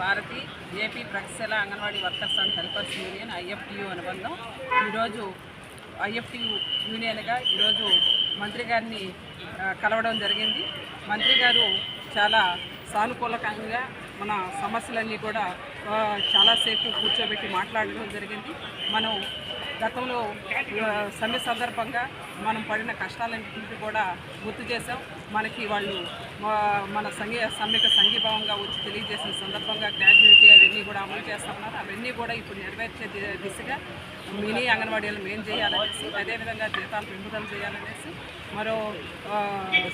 Bharati AP ప్రగతిశీల anganwadi workers and helpers union IFTU అనుబంధం. ఈరోజు ఐఎఫ్టియు యూనియన్గా ఈరోజు మంత్రి గారిని కలవడం జరిగింది. మంత్రి గారు చాలా సానుకూలకంగా మన సమస్యలన్నీ కూడా చాలాసేపు కూర్చోబెట్టి మాట్లాడడం జరిగింది. మనం గతంలో సమ్మె సందర్భంగా మనం పడిన కష్టాలన్నింటినీ కూడా గుర్తు చేశాం. మనకి వాళ్ళు మన సంఘీ సమ్మెక సంఘీభావంగా వచ్చి తెలియజేసిన సందర్భంగా గ్రాడ్యుయేటీ అవన్నీ కూడా అమలు చేస్తున్నారు అవన్నీ కూడా ఇప్పుడు నెరవేర్చే దిశగా మినీ అంగన్వాడీలు మేం చేయాలనేసి అదేవిధంగా జీతాలు పెంపుదల చేయాలనేసి మరో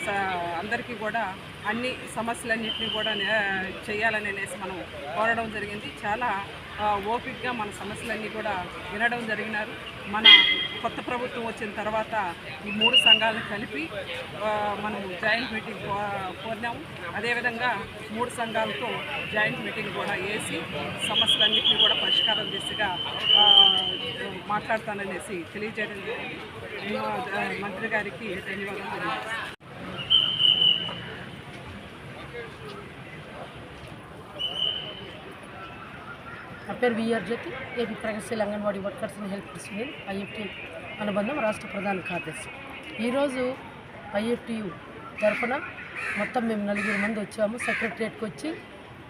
స- అందరికీ కూడా అన్ని సమస్యలన్నింటినీ కూడా చేయాలనేసి చేయాలని అనేసి మనం కోరడం జరిగింది. చాలా ఓపిక్గా మన సమస్యలన్నీ కూడా వినడం జరిగినారు. మన కొత్త ప్రభుత్వం వచ్చిన తర్వాత ఈ మూడు సంఘాలను కలిపి మనం జాయింట్ మీటింగ్ కోరినాము. అదేవిధంగా మూడు సంఘాలతో జాయింట్ మీటింగ్ కూడా వేసి సమస్యలన్నింటినీ కూడా పరిష్కారం దిశగా మాట్లాడతాననేసి తెలియజేయడం జరిగింది. మంత్రి గారికి నా పేరు విఆర్ జ్యోతి. ఏపీ ప్రగతిశీల anganwadi workers help helpers union IFT అనుబంధం రాష్ట్ర ప్రధాన కార్యదర్శి. ఈరోజు ఐఎఫ్టీయు తరఫున మొత్తం మేము నలుగురు మంది వచ్చాము. సెక్రటరియట్కి వచ్చి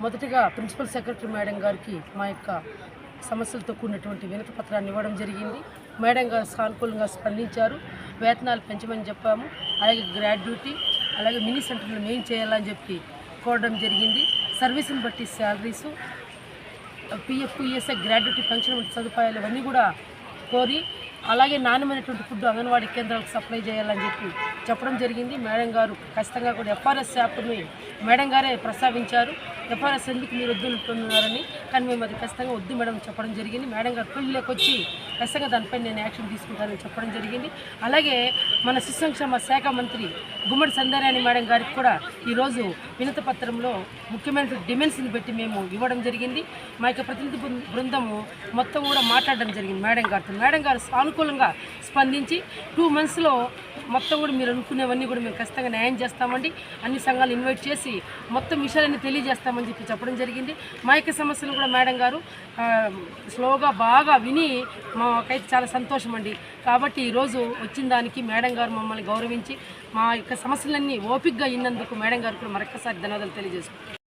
మొదటిగా ప్రిన్సిపల్ సెక్రటరీ మేడం గారికి మా యొక్క సమస్యలతో కూడినటువంటి వినతి పత్రాన్ని ఇవ్వడం జరిగింది. మేడం గారు సానుకూలంగా స్పందించారు. వేతనాలు పెంచమని చెప్పాము. అలాగే గ్రాడ్యుటీ అలాగే మినీ సెంటర్లు మెయిన్ చేయాలని చెప్పి కోరడం జరిగింది. సర్వీస్ని బట్టి salaries PF ESI gratuity pension వంటి సదుపాయాలు ఇవన్నీ కూడా కోరి అలాగే నాణ్యమైనటువంటి ఫుడ్ అంగన్వాడీ కేంద్రాలకు సప్లై చేయాలని చెప్పి చెప్పడం జరిగింది. మేడం గారు ఖచ్చితంగా కూడా ఎఫ్ఆర్ఎస్ యాప్ని మేడం గారే ప్రస్తావించారు. ఎఫ్ఆర్ఎస్ ఎందుకు మీరు వద్దుంటున్నారని కానీ మేము అది ఖచ్చితంగా వద్దు మేడం చెప్పడం జరిగింది. మేడం గారు ఫీల్డ్లోకి వచ్చి ఖచ్చితంగా దానిపై నేను యాక్షన్ తీసుకుంటానని చెప్పడం జరిగింది. అలాగే మన శిశు సంక్షేమ శాఖ మంత్రి గుమ్మడి సందారాణి మేడం గారికి కూడా ఈరోజు వినతి పత్రంలో ముఖ్యమైన డిమెన్స్ని పెట్టి మేము ఇవ్వడం జరిగింది. మా యొక్క ప్రతినిధి బృందము మొత్తం కూడా మాట్లాడడం జరిగింది మేడం గారితో. మేడం గారు సానుకూలంగా స్పందించి టూ మంత్స్లో మొత్తం కూడా మీరు అనుకునేవన్నీ కూడా మేము ఖచ్చితంగా న్యాయం చేస్తామండి. అన్ని సంఘాలు ఇన్వైట్ చేసి మొత్తం విషయాలన్నీ తెలియజేస్తామని చెప్పి చెప్పడం జరిగింది. మా యొక్క సమస్యలు కూడా మేడం గారు స్లోగా బాగా విని మాకైతే చాలా సంతోషం అండి. కాబట్టి ఈరోజు వచ్చిన దానికి మేడం గారు మమ్మల్ని గౌరవించి మా యొక్క సమస్యలన్నీ ఓపిక్గా ఇన్నందుకు మేడం గారు కూడా మరొకసారి ధన్యవాదాలు తెలియజేసుకుంటాం